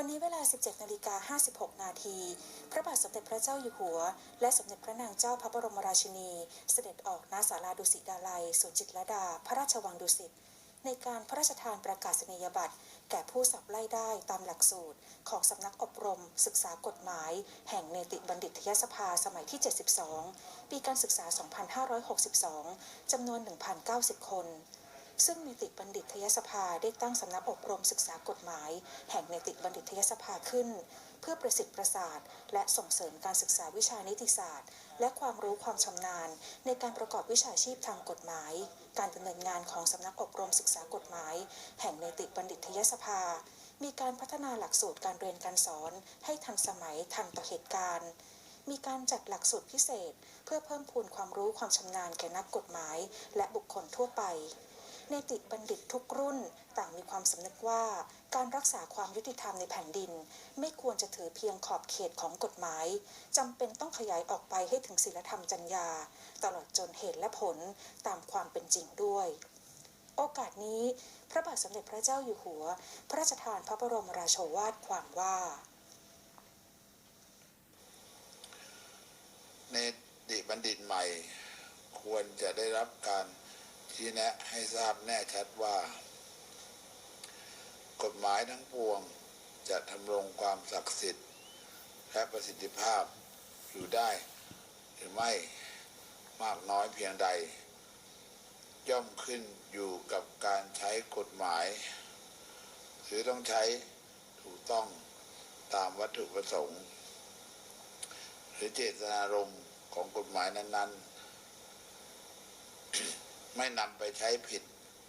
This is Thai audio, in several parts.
วันนี้เวลา 17นาฬิกา56 นาที พระบาทสมเด็จพระเจ้าอยู่หัว และสมเด็จพระนางเจ้าพระบรมราชินี เสด็จออกณศาลาดุสิตดาลัยสวนจิตรลดา พระราชวังดุสิต ในการพระราชทานประกาศนียบัตร แก่ผู้สับไล่ได้ตามหลักสูตร ของสำนักอบรม ศึกษากฎหมาย แห่งเนติบัณฑิตยสภาสมัยที่ 72 ปีการศึกษา 2562 จำนวน 1,090 คน ซึ่งนิติบัณฑิตยสภาได้ตั้งสำนักอบรมศึกษากฎหมาย แห่งนิติบัณฑิตยสภาขึ้น เพื่อประสิทธิ์ประสาทและส่งเสริมการศึกษาวิชานิติศาสตร์ และความรู้ความชำนาญ ในการประกอบวิชาชีพทางกฎหมาย การดำเนินงานของสำนักอบรมศึกษากฎหมาย แห่งนิติบัณฑิตยสภา มีการพัฒนาหลักสูตรการเรียนการสอน ให้ทันสมัยทันต่อเหตุการณ์มีการจัดหลักสูตรพิเศษ เพื่อเพิ่มพูนความรู้ความชำนาญแก่นักกฎหมาย และบุคคลทั่วไป เนติบัณฑิตทุกรุ่นต่างมีความสำนึกว่า การรักษาความยุติธรรมในแผ่นดิน ไม่ควรจะถือเพียงขอบเขตของกฎหมายจำเป็นต้องขยายออกไปให้ถึงศีลธรรมจรรยา ตลอดจนเหตุและผลตามความเป็นจริงด้วย โอกาสนี้ พระบาทสมเด็จพระเจ้าอยู่หัว พระราชทานพระบรมราโชวาทความว่าเนติบัณฑิตใหม่ควรจะได้รับการ ชี้แนะให้ทราบแน่ชัดว่า กฎหมายทั้งปวงจะทำรงความศักดิ์สิทธิ์และประสิทธิภาพอยู่ได้หรือไม่มากน้อยเพียงใด ย่อมขึ้นอยู่กับการใช้กฎหมาย หรือต้องใช้ถูกต้องตามวัตถุประสงค์ หรือเจตนารมณ์ของกฎหมายนั้น ๆ ไม่นำไปใช้ผิด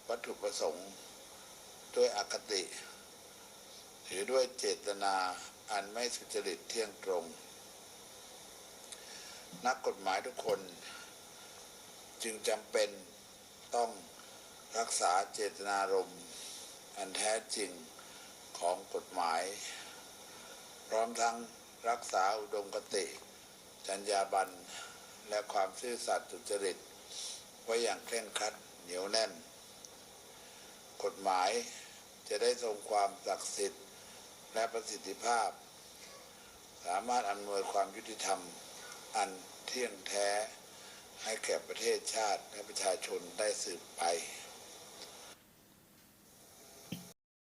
วัตถุประสงค์ ด้วยอคติ หรือด้วยเจตนาอันไม่สุจริตเที่ยงตรง นักกฎหมายทุกคนจึงจำเป็นต้องรักษาเจตนารมณ์ อันแท้จริงของกฎหมาย พร้อมทั้งรักษาอุดมคติ จรรยาบรรณและความซื่อสัตย์สุจริต ว้อย่างเคร่งครัดเหนียวแน่น กฎหมายจะได้ทรงความศักดิ์สิทธิ์และประสิทธิภาพ สามารถอำนวยความยุติธรรมอันเที่ยงแท้ให้แก่ประเทศชาติและประชาชนได้สืบไป